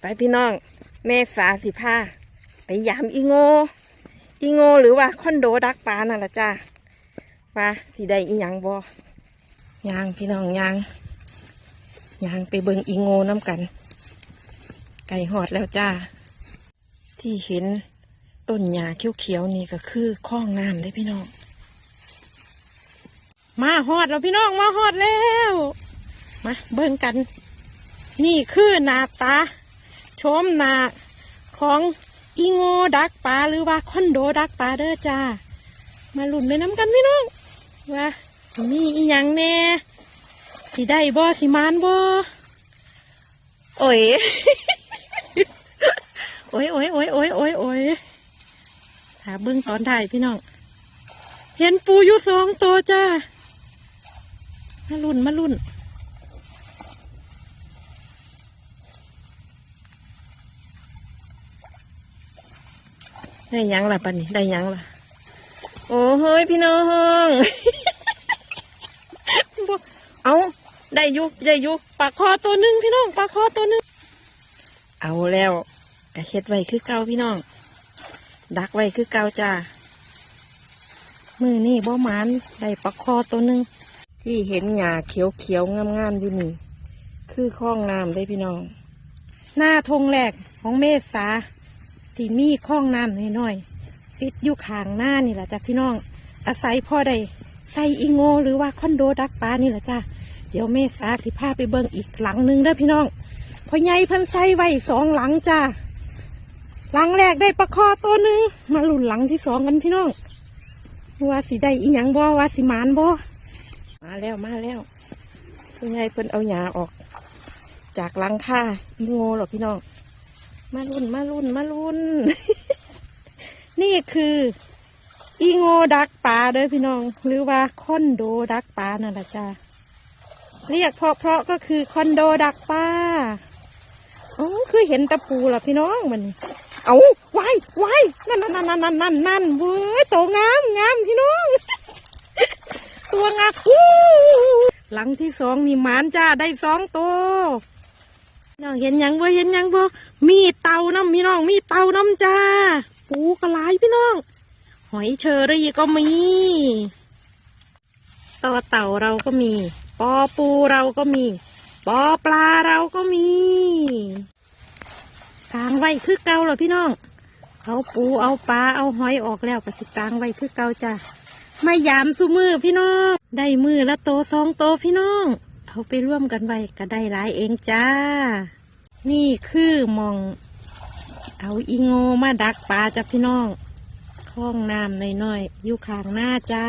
ไปพี่น้อง แม่สาสิพาไปยามอีโงอีโงหรือว่าคอนโดดักปลานั่นละจ้าว่าสิได้อีหยังบอยางพี่น้องยางยางไปเบิงอีโงน้ำกัน ไก่หอดแล้วจ้า ที่เห็นต้นหญ้าเขียวๆนี่ก็คือคลองน้ำได้พี่น้อง มาหอดแล้วพี่น้องมาหอดแล้ว มาเบิ่งกัน นี่คือนาตา ชมหนาของอีโงดักปลาหรือว่าคอนโดดักปลาเด้อจ้า มาหลุนไปน้ำกันพี่น้องว่ามีอีหยังแน่สิได้บ่สิมานบ่โอ้ยโอ้ยโอ้ยโอ้ยโอ้ยโอ้ยโอ้ยถาเบิ่งตอนถ่ายพี่น้องเห็นปูอยู่สองตัวจ้ามาลุ่นมาลุ่น ได้ยังล่ะปันนี้ได้ยังล่ะ โอ้เฮ้ยพี่น้องเอาได้ยุได้ยุปลาคอตัวหนึ่งพี่น้องปลาคอตัวหนึ่งเอาแล้วกระเฮ็ดไว้คือเก่าพี่น้อง ดักไว้คือเก่าจ้ามือนี่บ่หมานได้ปลาคอตัวหนึ่งที่เห็นหญ้าเขียวเขียวๆงามๆอยู่นี่ คือคลองน้ำได้พี่น้อง หน้าทงแรกของเมษา ที่มีคลองน้ำน้อยๆติดอยู่ข้างหน้านี่แหละจ้ะพี่น้อง อาศัยพ่อได้ใส่อีโงหรือว่าคอนโดดักปลานี่แหละจ้ะเดี๋ยวเมษาสิพาไปเบิ่งอีกหลังหนึงเด้อพี่น้องพ่อใหญ่เพิ่นใส่ไว้สองหลังจ้าหลังแรกได้ปลาคอตัวหนึ่งมาหลุนหลังที่สองกันพี่น้องว่าสิได้อีหยังบ่ว่าสิมานบ่มาแล้วมาแล้วพ่อใหญ่เพิ่นเอาหญ้าออก จากหลังค่าอีโงหรอพี่น้อง มาลุ่นมาลุ่นมาลุ่น นี่คือ อีโงดักปลาเด้อพี่น้อง หรือว่าคอนโดดักปลานั่นแหละจ้าเรียกเพราะเพราะก็คือคอนโดดักปลาโอ้คือเห็นตะปูเหรอพี่น้องมัน เอาไว้ไว้นั่นนั่นนั่นนั่นนั่นนั่นเว้ยโตงามงามพี่น้อง ตัวงามอู้หลังที่สองนี่หมานจ้าได้สองตัว น้องเห็นยังบ่เห็นยังบ่มีเตาน้ำพี่น้อง มีเตาน้ำจ้า ปูกระไรพี่น้อง หอยเชอรี่ก็มีต่อเต่าเราก็มี ปอปูเราก็มี ปอปลาเราก็มีกลางไว้คือเก่าเหรอพี่น้องเอาปูเอาปลาเอาหอยออกแล้วก็สิกลางไว้คือเก่าจ้ะไม่ยามสุมือพี่น้อง ได้มือละโตสองโตพี่น้อง เอาไปร่วมกันไว้ก็ได้หลายเองจ้า นี่คือมอง เอาอีโงมาดักปลาจ้ะพี่น้องคลองน้ำน้อยๆอยู่ข้างหน้าจ้า